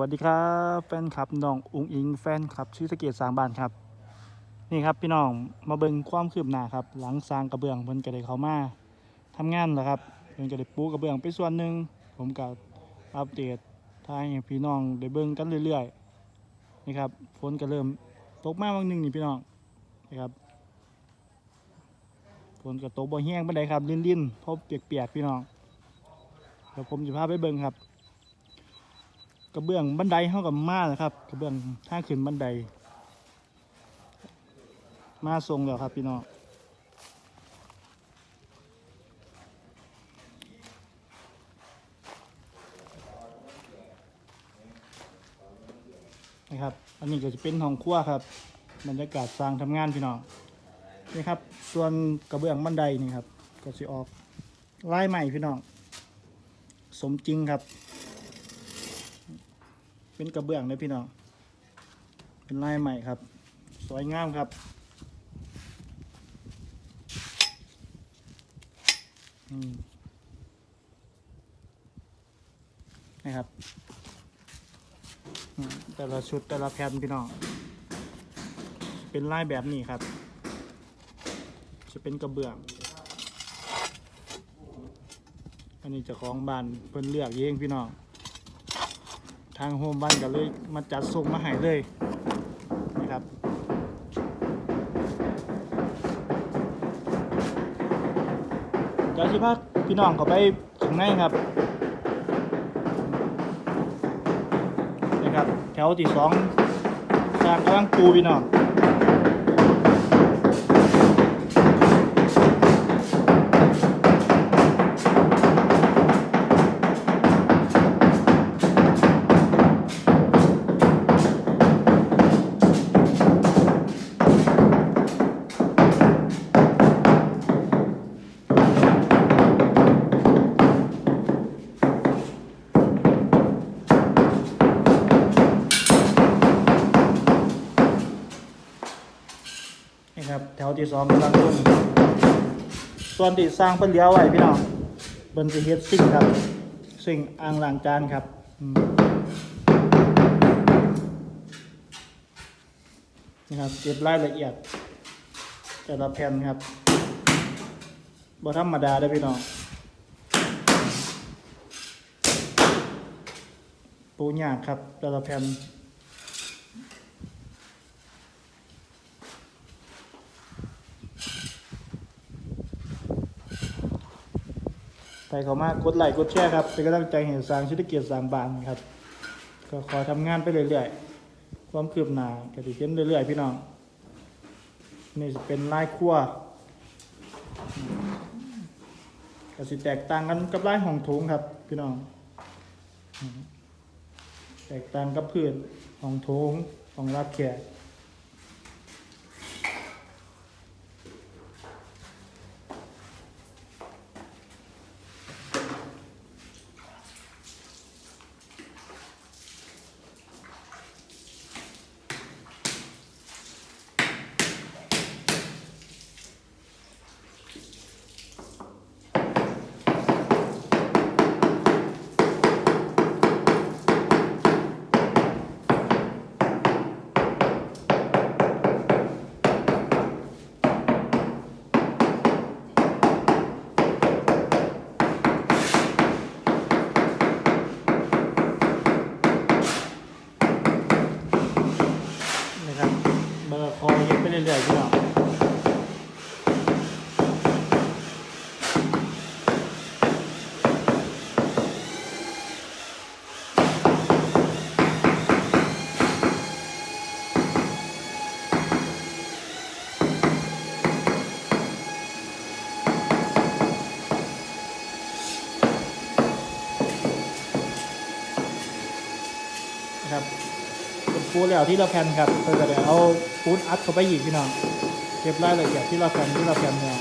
วัสดีครับแฟนคลับน้องอุงอิงแฟนคลับชื่อสเกตสร้างบ้านครับ นี่ครับพี่น้องมาเบิ่งความคืบหน้าครับ หลังสร้างกระเบื้องเพิ่นก็ได้เข้ามาทำงานแล้วครับเพิ่นก็ได้ปูกระเบื้องไปส่วนหนึ่งผมก็อัปเดตทายให้พี่น้องได้เบิ่งกันเรื่อยๆนี่ครับฝนก็เริ่มตกมาบางหนึ่งนี่พี่น้องนี่ครับฝนก็ตกบ่แห้งปานใดครับ ลิ่นๆเพราะเปียกๆพี่น้องเดี๋ยวผมจะพาไปเบิ่งครับ กระเบื้องบันไดเท่ากับมาแล้วครับ กระเบื้องทาขึ้นบันได มาทรงแล้วครับพี่น้องนะครับ อันนี้ก็จะเป็นห้องครัวครับบรรยากาศสร้างทำงานพี่น้องนี่ครับ ส่วนกระเบื้องบันไดนี่ครับ ก็จะออกลายใหม่พี่น้อง สมจริงครับ เป็นกระเบื้องเลยพี่น้อง เป็นลายใหม่ครับ สวยงามครับ นะครับ แต่ละชุดแต่ละแผ่นพี่น้อง เป็นลายแบบนี้ครับ จะเป็นกระเบื้องอันนี้จะของบ้านเพิ่นเลือกเองพี่น้อง ทางโฮมบ้านก็เลยมาจัดส่งมาให้เลยนะครับเดี๋ยวสิพาพี่น้องเขาไปข้างในครับนะครับ แถวที่สองทางกำลังปูพี่น้อง นี่ครับแถวที่สองกำลังลงส่วนที่สร้างเป็นเลี้ยวไว้พี่น้องบนสิเฮ็ดซิ่งครับซิ่งอ่างล้างจานครับนี่ครับเก็บรายละเอียดแต่ละแผ่นครับบ่ธรรมดาได้พี่น้องปูหยากครับแต่ละแผ่น ใครเขามากดไลค์กดแชร์ครับเป็นกำลังใจให้สร้างธุรกิจสร้างบ้านครับ ก็ขอทำงานไปเรื่อยๆ ความคืบหน้าก็จะเห็นเรื่อยๆ พี่น้อง นี่จะเป็นลายครัวก็สิแตกต่างกันกับลายห้องโถงครับ พี่น้อง แตกต่างกับพื้นห้องโถงห้องรับแขก นะครับเบอร์ค อยเป็นปูแล้วที่เราแผ่นครับเพื่อจะได้เอาปูนอัดเข้าไปอีกพี่น้องเก็บรายละเอียดที่เราแผ่นที่เราแผ่นเนี่ย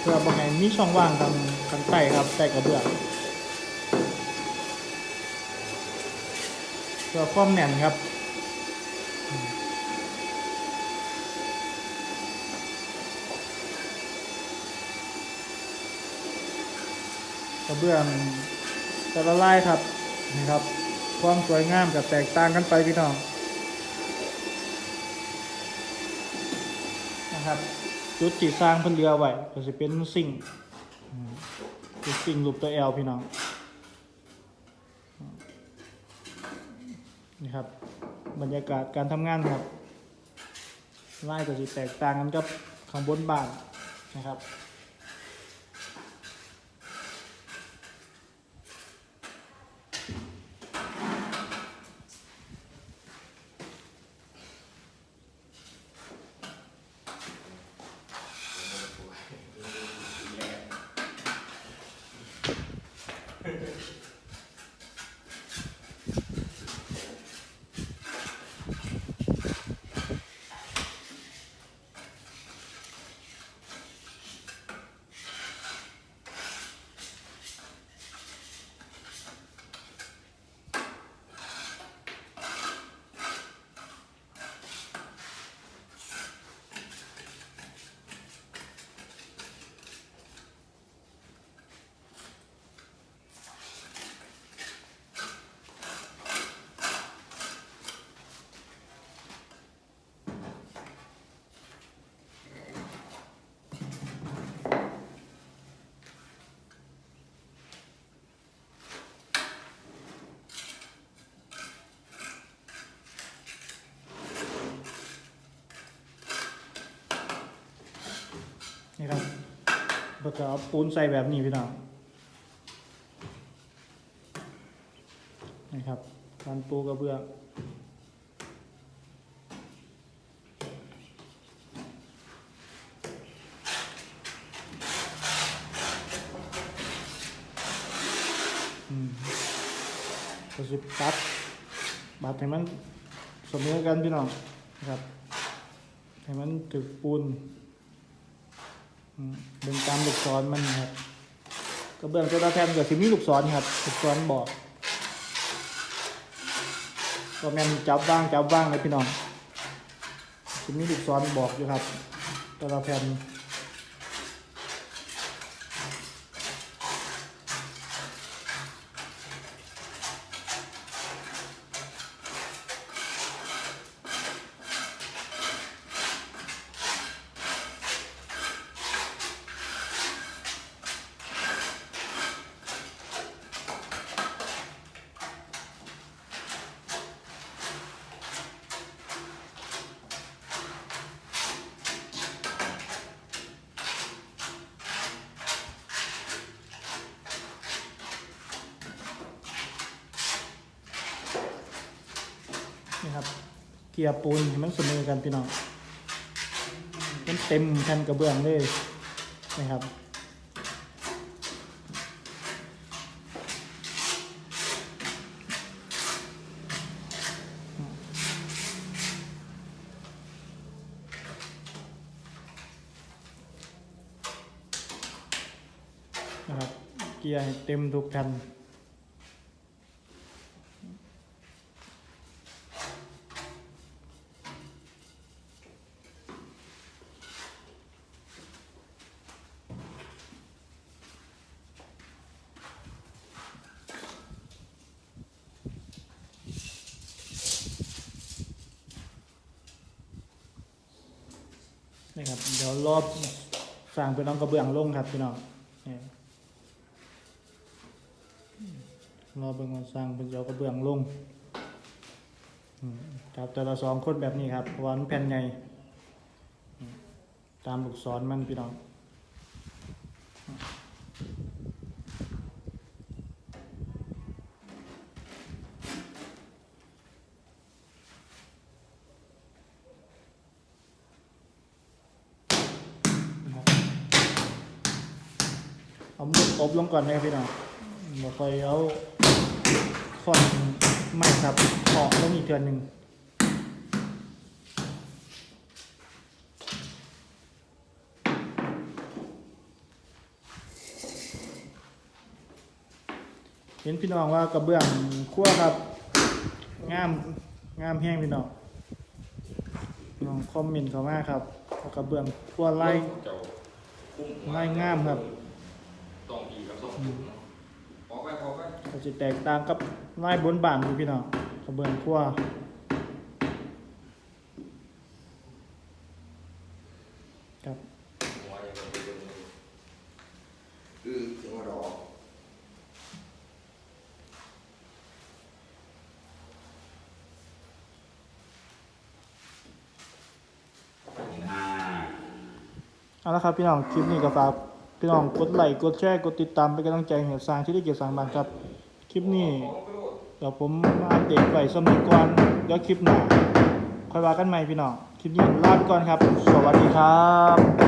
เพื่อบางแห่งมีช่องว่างทางทางใต้ครับใต้กระเบื้องเพื่อความแน่นครับกระเบื้องแต่ละลายครับ นี่ครับ ความสวยงามกับแตกต่างกันไปพี่น้องนะครับจุดที่สร้างพิ่นเรือไว้ก็จะเป็นสิ่งเป็นสิ่งรูปตัวแอลพี่น้องนี่ครับ บรรยากาศการทำงานครับไลายก็จะแตกต่างกันกับข้างบนบ้านนะครับ นี่ครับเราจะเอาปูนใส่แบบนี้พี่น้องนี่ครับการปูกระเบื้องก็สิปัดบัดให้มันสมเสมอกันพี่น้องนะครับให้มันถึกปูน ดินตามลูกศรมันครับกระเบื้องตัวแผ่นก็สิมีลูกศรครับลูกศรบอกก็แม่นจับว่างจับว่างเลยพี่น้องสิมีลูกศรบอกอยู่ครับตัวแผ่น นี่ครับ เกียร์ปูนให้มันเสมอกันพี่น้องมันเต็มแผ่นกระเบื้องเลยนะครับนะครับเกียร์เต็มทุกแผ่น นะครับ เดี๋ยวรอบสร้างเป็นน้องกระเบื้องลงครับพี่น้องรอเบิ่งว่าสร้างเป็นเจ้ากระเบื้องลงครับแต่ละสองคนแบบนี้ครับวันแผ่นใหญ่ตามลูกศรมันพี่น้องนะครับเอบลงก่อนนะครับพี่น้องบ่ค่อยเอาคอนไม้ครับออกแล้วมีเทือนหนึ่งเห็นพี่น้องว่ากระเบื้องขั้วครับงามงามแห้งพี่น้องน้องคอมเมนต์เข้ามาครับกระเบื้องขั้วไล่ไล่งามครับ องอีกับต้องคุ้มเนาะพอไปพอไปก็จะแตกต่างกับลายบนบานอยู่พี่น้องกระเบื้องทั่วครับหัวยังไม่ได้เลยคือถึงว่าดอกเอาละครับพี่น้องคลิปนี้ก็ฝาก พี่น้องกดไลค์กดแชร์กดติดตามเป็นกำลังใจให้สร้างที่ได้เกียรติสร้างบ้านครับ คลิปนี้เดี๋ยวผมมาอัปเดตไว้สมัยก่อนเดี๋ยวคลิปหน้าค่อยว่ากันใหม่พี่น้อง คลิปนี้ลาไปก่อนครับ สวัสดีครับ